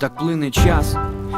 Так плине час,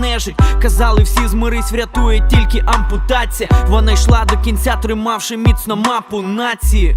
нежить. Казали, всі змирись, врятує тільки ампутація. Вона йшла до кінця, тримавши міцно мапу нації.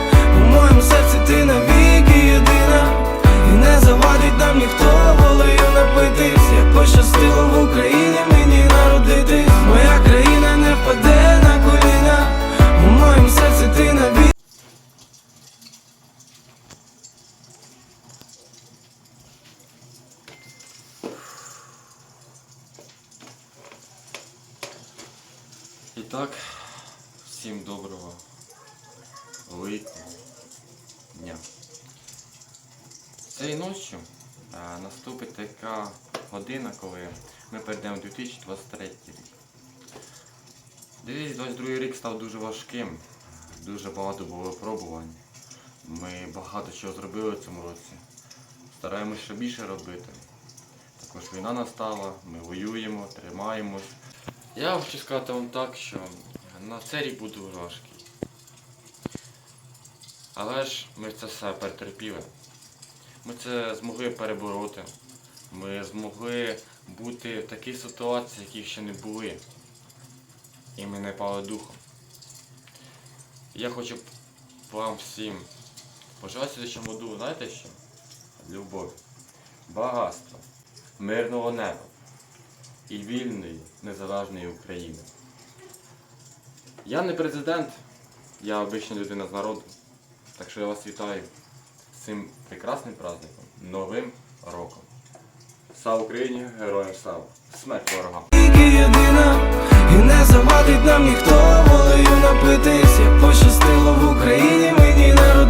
моєму серці ти навіки єдина, і не завадить нам ніхто волею напитись, як пощастило в Україні мені народитись. Моя країна не впаде на коліна, у моєму серці ти навіки. І так, всім доброго великого дня. Цієї ночі а, наступить така година, коли ми перейдемо в 2023 рік. 2022 рік став дуже важким, дуже багато було випробувань. Ми багато чого зробили в цьому році. Стараємося ще більше робити. Також війна настала, ми воюємо, тримаємось. Я хочу сказати вам так, що на цей рік буде важкий. Але ж ми це все перетерпіли. Ми це змогли перебороти. Ми змогли бути в такій ситуації, яких ще не були. І ми не пали духом. Я хочу вам всім пожелати слідчому году, знаєте що? Любов, багатство, мирного неба і вільної незалежної України. Я не президент, я обична людина з народу. Так що я вас вітаю з цим прекрасним праздником, Новим роком. Слава Україні, героям слава! Смерть ворогам! Єдина, і не завадить нам ніхто волею напитись, як пощастило в Україні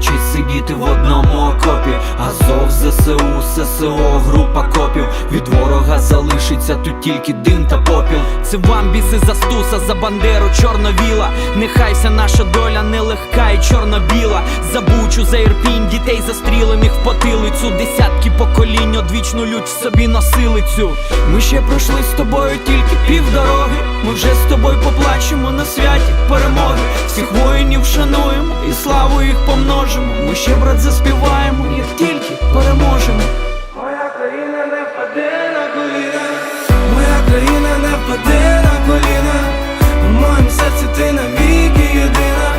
честь сидіти в одному окопі. Азов, ЗСУ, ССО, група копів. Від ворога залишиться тут тільки дим та попіл. Це вам біси за стуса, за бандеру, чорновіла. Нехай вся наша доля нелегка і чорно-біла. За бучу, за ірпінь, дітей застрілених в потилицю. Десятки поколінь одвічну лють в собі носили цю. Ми ще пройшли з тобою тільки півдороги. Ми вже з тобою поплачемо на святі перемоги всіх воїнів шануємо і славу їх помножимо. Ми ще брат заспіваємо, як тільки переможемо. Моя країна не впаде на коліна, моя країна не впаде на коліна. У моєму серці ти навіки єдина,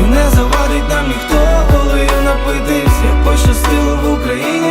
і не завадить нам ніхто, коли я напитись, як пощастило в Україні.